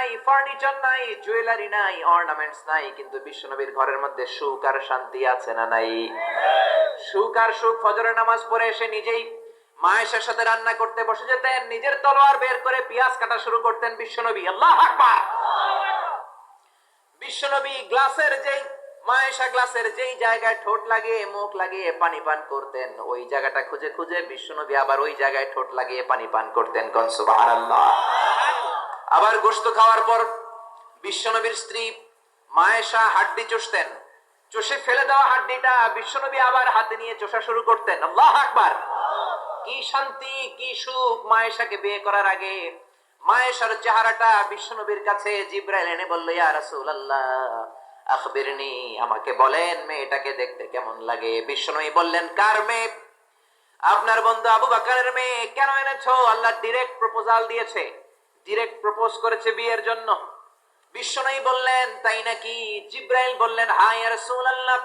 নাই ফার্নিচার নাই, জুয়েলারি নাই অর্নামেন্টস নাই, কিন্তু বিশ্বনবীর ঘরের মধ্যে সুখ আর শান্তি আছে না নাই? সুখ আর সুখ, ফজরের নামাজ পড়ে এসে নিজেই মায়েশার সাথে রান্না করতে বসে যেতেন, নিজের তলোয়ার বের করে পেঁয়াজ কাটা শুরু করতেন বিশ্বনবী। আল্লাহ আকবার! বিশ্বনবী গ্লাসের যেই মায়েশা গ্লাসের যেই জায়গায় ঠোঁট লাগিয়ে, মুখ লাগিয়ে পানি পান করতেন, ওই জায়গাটা খুঁজে খুঁজে বিশ্বনবী আবার ওই জায়গায় ঠোঁট লাগিয়ে পানি পান করতেন। কন সুবহানাল্লাহ! আবার গোশত খাওয়ার পর বিশ্বনবীর স্ত্রী মায়েশা হাড্ডি চষতেন। চষে ফেলে দেওয়া হাড্ডিটা বিশ্বনবী আবার হাতে নিয়ে চষা শুরু করতেন। আল্লাহ আকবার! কি শান্তি, কি সুখ মায়েশাকে বিয়ে করার আগে। মায়েশার চেহারাটা বিশ্বনবীর কাছে জিব্রাইল এনে বলল, ইয়া রাসূলুল্লাহ, আখবিরনি, আমাকে বলেন মেয়েটাকে দেখতে কেমন লাগে? বিশ্বনবী বললেন, কার মেয়ে? আপনার বন্ধু আবু বাকারের মেয়ে। কেন এনেছো? আল্লাহ ডিরেক্ট প্রপোজাল দিয়েছে। ডিরেক্ট প্রপোজ করেছে বিয়ের জন্য। বিশ্বনবী বললেন, তাই নাকি? জিব্রাইল বললেন হাই রাসূলুল্লাহ,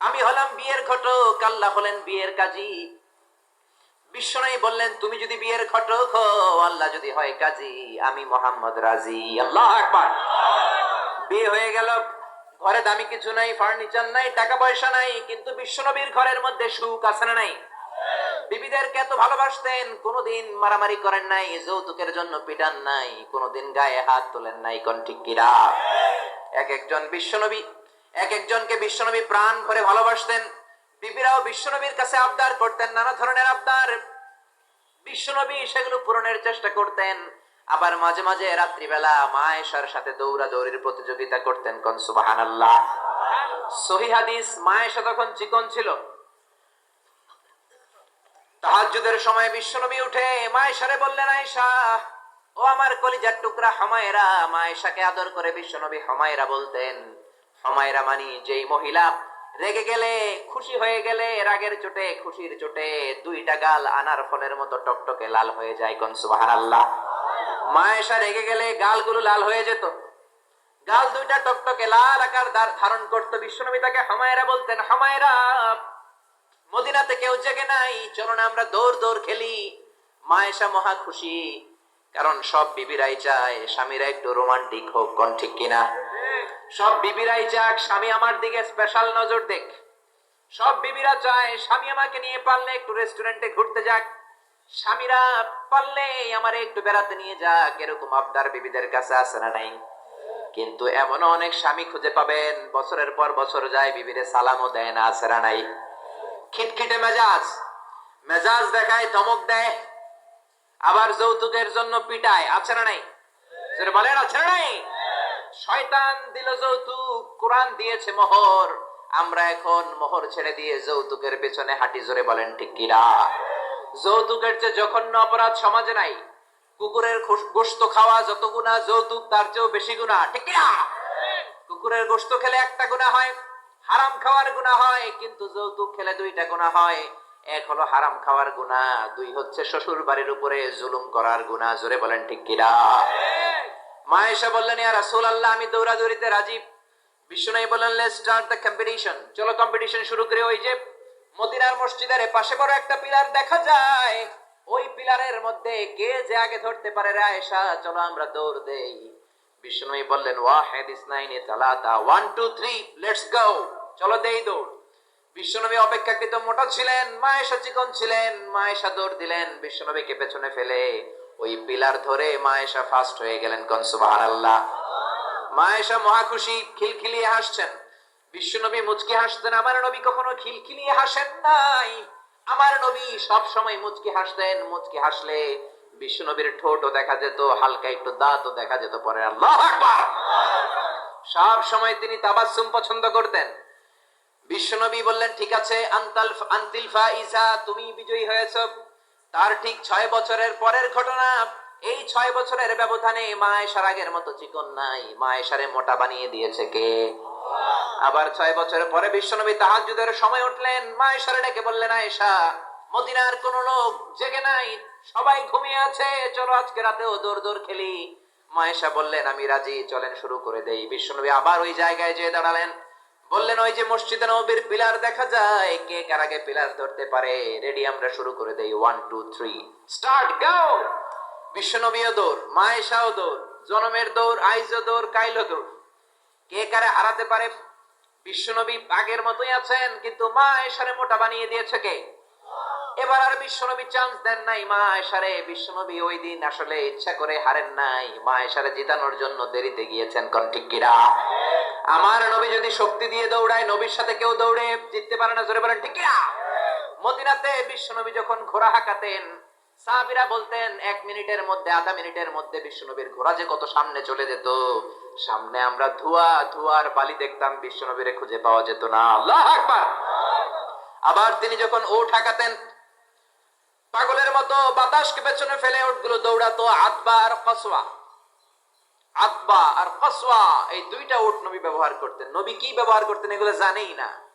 আমি হলাম বিয়ের ঘটক, আল্লাহ হলেন বিয়ের কাজী। বিশ্বনবী বললেন, তুমি যদি বিয়ের ঘটক হও, আল্লাহ যদি হয় কাজী, আমি মোহাম্মদ রাজি। আল্লাহ আকবার। বিয়ে হয়ে গেল, ঘরে দামি কিছু নাই, ফার্নিচার নাই, টাকা পয়সা নাই, কিন্তু বিশ্বনবীর ঘরের মধ্যে সুখ আছে না নাই? বিবিদেরকে এত ভালোবাসতেন, কোনোদিন মারামারি করেন নাই, যৌতুকের জন্য পিটান নাই, কোনোদিন গায়ে হাত তোলেন নাই, কোন ঠিক কিরা এক একজন বিশ্বনবী, এক একজনকে বিশ্বনবী প্রাণ ভরে ভালোবাসতেন, বিবিরাও বিশ্বনবীর কাছে আবদার করতেন, নানা ধরনের আবদার। বিশ্বনবী সেগুলো পূরণের চেষ্টা করতেন, আবার মাঝে মাঝে রাত্রিবেলা মায়েশার সাথে দৌড়াদৌড়ির প্রতিযোগিতা করতেন, কোন সুবহানাল্লাহ। সহি হাদিস মায়েশা তখন চিকন ছিল। তাহাজ্জুদের সময় বিশ্বনবী উঠে মায়েশারে বললেন, আয়েশা, ও আমার কলিজার টুকরা হমায়রা। মায়েশাকে আদর করে বিশ্বনবী হমায়রা বলতেন, হমায়রা মানি, যেই মহিলা রেগে গেলে খুশি হয়ে গেলে রাগের চোটে, খুশির চোটে দুইটা গাল আনার ফলের মতো টকটকে লাল হয়ে যায় কোন সুবহানাল্লাহ? মায়েশা রেগে গেলে গালগুলো লাল হয়ে যেত। গাল দুইটা টকটকে লাল আকার ধারণ করতো বিশ্বনবী তাকে হামায়রা বলতেন, হামায়রা কেউ জেগে নাই চলো না আমরা দৌড় দৌড় খেলি। মায়েশা মহা খুশি, কারণ সব বিবিরাই চায়, স্বামীরা একটু রোমান্টিক হোক, কোন ঠিক কিনা? সব বিবিরাই চাক, স্বামী আমার দিকে স্পেশাল নজর দেখ। সব বিবিরা চায়, স্বামী আমাকে নিয়ে পারলে একটু রেস্টুরেন্টে ঘুরতে যাক। স্বামীরা পারলে আমারে একটু বেড়াতে নিয়ে যাক, এরকম আবদার বিবিদের কাছে আছে না নাই? কিন্তু এমন অনেক স্বামী খুঁজে পাবেন, বছরের পর বছর যায় বিবিরে সালামও দেয় না না নাই? খিটখিটে মেজাজ। মেজাজ দেখায় ধমক দেয়। আবার যৌতুকের জন্য পিটায়। আছে না নাই? বলেন, আছে না নাই? শয়তান দিল যৌতুক, কোরআন দিয়েছে মোহর। আমরা এখন মোহর ছেড়ে দিয়ে যৌতুকের পেছনে হাঁটি। জোরে বলেন, ঠিক কিরা যৌতুকের যে জঘন্য অপরাধ সমাজে নাই। কুকুরের গোস্ত খাওয়া যত গুণা, যৌতুক তার চেয়েও বেশি গুণা। ঠিক কিনা কুকুরের গোশত খেলে একটা গুণা হয়। হারাম খাওয়ার গুণা হয়, কিন্তু যৌতুক খেলে দুইটা গুণা হয়। এক হলো হারাম খাওয়ার গুণা দুই হচ্ছে শ্বশুর বাড়ির উপরে জুলুম করার গুণা জোরে বলেন ঠিক কিনা মা এসে বললেন, ইয়া রাসূলুল্লাহ, আমি দৌড়াদৌড়িতে রাজি। বিশ্বনবী বললেন লেটস স্টার্ট দ্য কম্পিটিশন চলো কম্পিটিশন শুরু করে। ওই যে মদিনার মসজিদের পাশে বড় একটা পিলার দেখা যায়। ওই পিলারের মধ্যে কে যে আগে ধরতে পারে রে আয়েশা? চলো আমরা দৌড় দেই। বিশ্বনবী বললেন, ওয়াহিদ ইসনাইনি তালাতা one two three let's go চলো দেই দৌড়। বিশ্বনবী অপেক্ষাকৃত মোটা ছিলেন, মায়েশা চিকন ছিলেন, মায়েশা দৌড় দিলেন, বিশ্বনবীকে পেছনে ফেলে ওই পিলার ধরে মায়েশা ফাস্ট হয়ে গেলেন কন, সুবহানাল্লাহ। মায়েশা মহা খুশি, খিলখিলিয়ে হাসছেন। বিশ্বনবী মুচকি হাসতেন, আমার নবী কখনো খিলখিলিয়ে হাসেন নাই। আমার নবী সব সময় মুচকি হাসতেন, মুচকি হাসলে বিশ্বনবীর ঠোঁটও দেখা যেত, হালকা একটু দাঁতও দেখা যেত পরে। আল্লাহ সব সময় তিনি তাবাসসুম পছন্দ করতেন। বিশ্বনবী বললেন, ঠিক আছে তুমি বিজয়ী হয়েছ। তার ঠিক ছয় বছরের পরের ঘটনা, এই ছয় বছরের ব্যবধানে মায়েশার আগের মতো চিকন নাই। মায়েশারে মোটা বানিয়ে দিয়েছে কে? আবার ছয় বছরের পরে বিশ্বনবী তাহাজ্জুদের সময় উঠলেন। মায়েশারে ডেকে বললেন, আয়েশা, মদিনার কোন লোক জেগে নাই। সবাই ঘুমিয়ে আছে। চলো আজকে রাতেও দৌড় দৌড় খেলি। মায়েশা বললেন, আমি রাজি, চলেন শুরু করে দেই। বিশ্বনবী আবার ওই জায়গায় যেয়ে দাঁড়ালেন। বললেন, ওই যে মসজিদে নবীর পিলার দেখা যায়। কে কার আগে পিলার ধরতে পারে? রেডি আমরা শুরু করে দেই। ওয়ান টু থ্রি স্টার্ট গাও বিশ্বনবীও দৌড়, মায়েশাও দৌড়, জনমের দৌড় আইজো দৌড় কাইলো দৌড়। কে কারে হারাতে পারে? বিশ্বনবী আগের মতোই আছেন, কিন্তু মা এসারে মোটা বানিয়ে দিয়েছে কে? এবার আর বিশ্বনবী চান্স দেন নাই মা এসারে বিশ্বনবী ওই দিন আসলে ইচ্ছা করে হারেন নাই। মা এসারে জিতানোর জন্য দেরিতে গিয়েছেন, কোন ঠিক আমার নবী যদি শক্তি দিয়ে দৌড়ায়, নবীর সাথে কেউ দৌড়ে জিততে পারে না, জোরে বলেন, ঠিক কিরা মদিনাতে বিশ্বনবী যখন ঘোড়া হাঁকাতেন, সাহাবিরা বলতেন, এক মিনিটের মধ্যে, আধা মিনিটের মধ্যে বিশ্বনবীর ঘোড়া যে কত সামনে চলে যেত, সামনে আমরা ধোয়া, ধোয়ার বালি দেখতাম বিশ্বনবীরে খুঁজে পাওয়া যেত না। আল্লাহ আকবার! আবার তিনি যখন ও ঠাকাতেন পাগলের মতো বাতাসকে পেছনে ফেলে ওটগুলো দৌড়াতো আদবা আর আদবা আর কসওয়া, এই দুইটা উট নবী ব্যবহার করতেন। নবী কি ব্যবহার করতেন এগুলো জানেই না।